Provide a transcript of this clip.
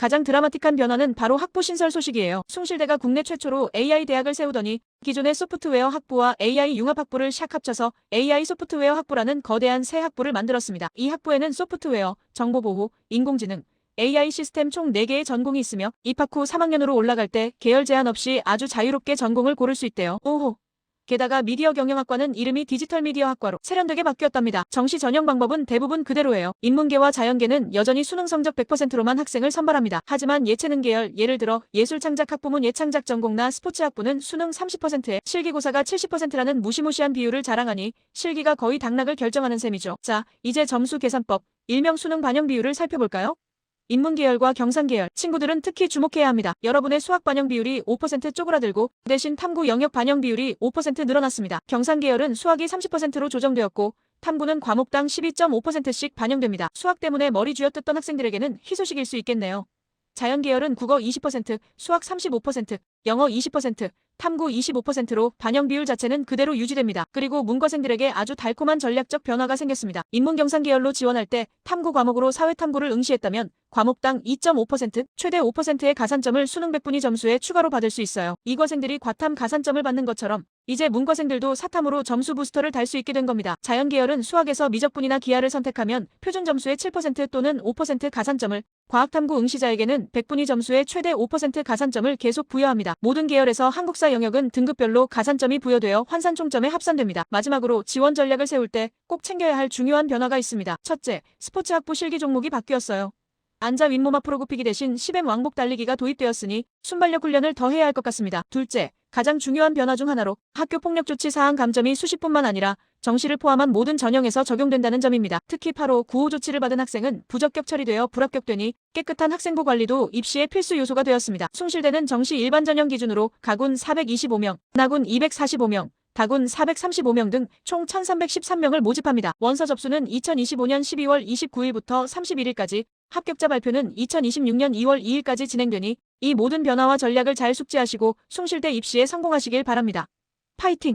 가장 드라마틱한 변화는 바로 학부 신설 소식이에요. 숭실대가 국내 최초로 AI 대학을 세우더니 기존의 소프트웨어 학부와 AI 융합 학부를 샥 합쳐서 AI 소프트웨어 학부라는 거대한 새 학부를 만들었습니다. 이 학부에는 소프트웨어, 정보보호, 인공지능, AI 시스템 총 4개의 전공이 있으며 입학 후 3학년으로 올라갈 때 계열 제한 없이 아주 자유롭게 전공을 고를 수 있대요. 오호. 게다가 미디어 경영학과는 이름이 디지털 미디어 학과로 세련되게 바뀌었답니다. 정시 전형 방법은 대부분 그대로예요. 인문계와 자연계는 여전히 수능 성적 100%로만 학생을 선발합니다. 하지만 예체능 계열, 예를 들어 예술창작학부문 예창작 전공나 스포츠학부는 수능 30%에 실기고사가 70%라는 무시무시한 비율을 자랑하니 실기가 거의 당락을 결정하는 셈이죠. 자, 이제 점수 계산법, 일명 수능 반영 비율을 살펴볼까요? 인문계열과 경상계열 친구들은 특히 주목해야 합니다. 여러분의 수학 반영 비율이 5% 쪼그라들고 대신 탐구 영역 반영 비율이 5% 늘어났습니다. 경상계열은 수학이 30%로 조정되었고 탐구는 과목당 12.5%씩 반영됩니다. 수학 때문에 머리 쥐어뜯던 학생들에게는 희소식일 수 있겠네요. 자연계열은 국어 20%, 수학 35%, 영어 20%, 탐구 25%로 반영 비율 자체는 그대로 유지됩니다. 그리고 문과생들에게 아주 달콤한 전략적 변화가 생겼습니다. 인문경상 계열로 지원할 때 탐구 과목으로 사회탐구를 응시했다면 과목당 2.5%, 최대 5%의 가산점을 수능 100분위 점수에 추가로 받을 수 있어요. 이과생들이 과탐 가산점을 받는 것처럼 이제 문과생들도 사탐으로 점수 부스터를 달 수 있게 된 겁니다. 자연계열은 수학에서 미적분이나 기하를 선택하면 표준 점수의 7% 또는 5% 가산점을 과학탐구 응시자에게는 100분위 점수의 최대 5% 가산점을 계속 부여합니다. 모든 계열에서 한국사 영역은 등급별로 가산점이 부여되어 환산 총점에 합산됩니다. 마지막으로 지원 전략을 세울 때 꼭 챙겨야 할 중요한 변화가 있습니다. 첫째, 스포츠 학부 실기 종목이 바뀌었어요. 앉아 앞으로 굽히기 대신 10M 왕복 달리기가 도입되었으니 순발력 훈련을 더 해야 할 것 같습니다. 둘째, 가장 중요한 변화 중 하나로 학교 폭력 조치 사항 감점이 수시뿐만 아니라 정시를 포함한 모든 전형에서 적용된다는 점입니다. 특히 8호, 9호 조치를 받은 학생은 부적격 처리되어 불합격되니 깨끗한 학생부 관리도 입시의 필수 요소가 되었습니다. 숭실대는 정시 일반 전형 기준으로 가군 425명, 나군 245명, 다군 435명 등 총 1313명을 모집합니다. 원서 접수는 2025년 12월 29일부터 31일까지, 합격자 발표는 2026년 2월 2일까지 진행되니 이 모든 변화와 전략을 잘 숙지하시고 숭실대 입시에 성공하시길 바랍니다. 파이팅!